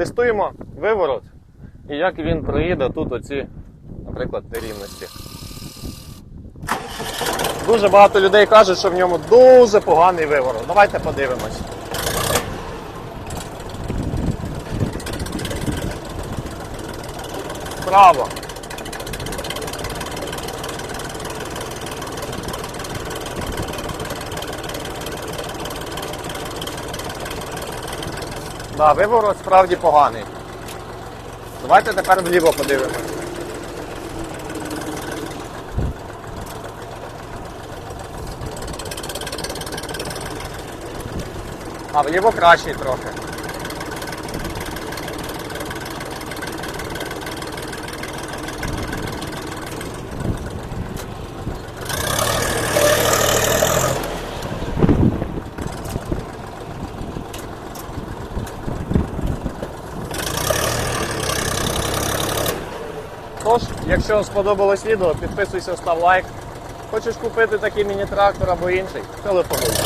Тестуємо виворот і як він проїде тут оці, наприклад, нерівності. Дуже багато людей кажуть, що в ньому дуже поганий виворот. Давайте подивимось. Право. Да, виворот справді поганий. Давайте тепер вліво подивимось. А вліво кращий трохи. Тож, якщо сподобалось відео, підписуйся, став лайк. Хочеш купити такий міні-трактор або інший, телефонуй.